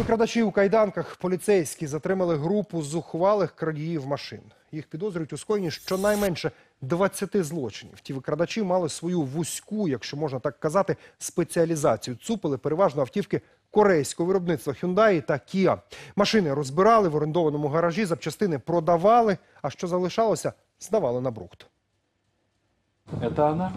Викрадачі у кайданках поліцейські затримали групу зухвалих крадіїв машин. Їх підозрюють у скоєнні щонайменше 20 злочинів. Ті викрадачі мали свою вузьку, якщо можна так казати, спеціалізацію. Цупили переважно автівки корейського виробництва Hyundai та Kia. Машини розбирали в орендованому гаражі, запчастини продавали, а що залишалося, здавали на брухт. Это она?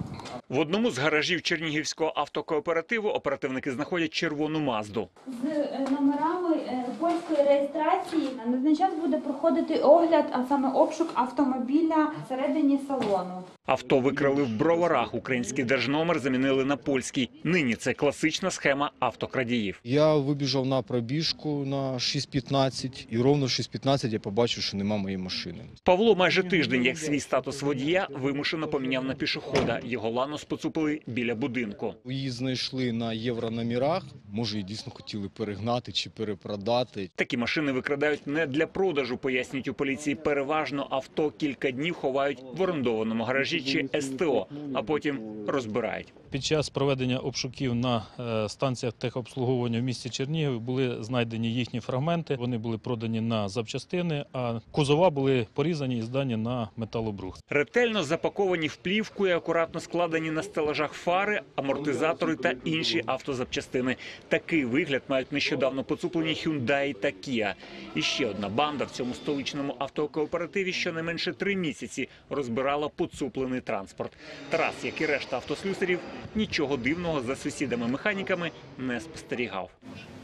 В одному з гаражів Чернігівського автокооперативу оперативники знаходять червону мазду. з е, номерами е, польської реєстрації. На даний час буде проходити огляд, а саме обшук автомобіля всередині салону. Авто викрали в броварах. Український держномер замінили на польський. Нині це класична схема автокрадіїв. Я вибіжав на пробіжку на 6.15 і ровно в 6.15 я побачив, що нема моєї машини. Павло майже тиждень, як свій статус водія, вимушено поміняв на пішохода. Його ланос поцупили біля будинку. Її знайшли на єврономірах, може її дійсно хотіли перегнати чи перепродати. Такі машини викрадають не для продажу, пояснюють у поліції. Переважно авто кілька днів ховають в орендованому гаражі чи СТО, а потім розбирають. Під час проведення обшуків на е, станціях техобслуговування в місті Чернігів були знайдені їхні фрагменти. Вони були продані на запчастини, а кузова були порізані і здані на металобрухт. Ретельно запаковані в плівку і акуратно складені на стелажах фари, амортизатори та інші автозапчастини. Такий вигляд мають нещодавно поцуплені Hyundai та Kia. І ще одна банда в цьому столичному автокооперативі щонайменше три місяці розбирала поцуплений транспорт. Тарас, як і решта автослюсарів, нічого дивного за сусідами-механіками не спостерігав.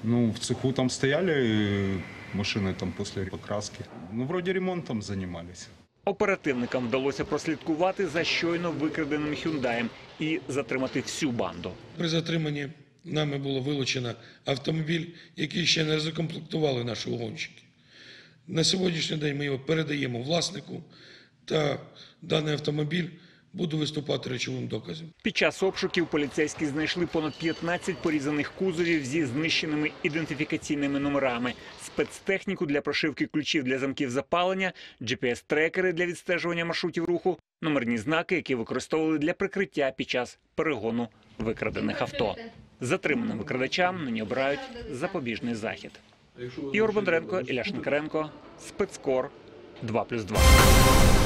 Ну, в цеху там стояли э, машины там после покраски. Ну, вроде ремонтом занимались. Оперативникам вдалося прослідкувати за щойно викраденим хюндаєм і затримати всю банду. При затриманні нами було вилучено автомобіль, який ще не закомплектували наші угонщики. На сьогоднішній день ми його передаємо власнику, та даний автомобіль буде виступати речовим доказом. Під час обшуків поліцейські знайшли понад 15 порізаних кузовів зі знищеними ідентифікаційними номерами, спецтехніку для прошивки ключів для замків запалення, GPS-трекери для відстежування маршрутів руху, номерні знаки, які використовували для прикриття під час перегону викрадених авто. Затриманим викрадачам нині обирають запобіжний захід. Ігор Бондаренко, Ілля Шникаренко, спецкор 2+,2.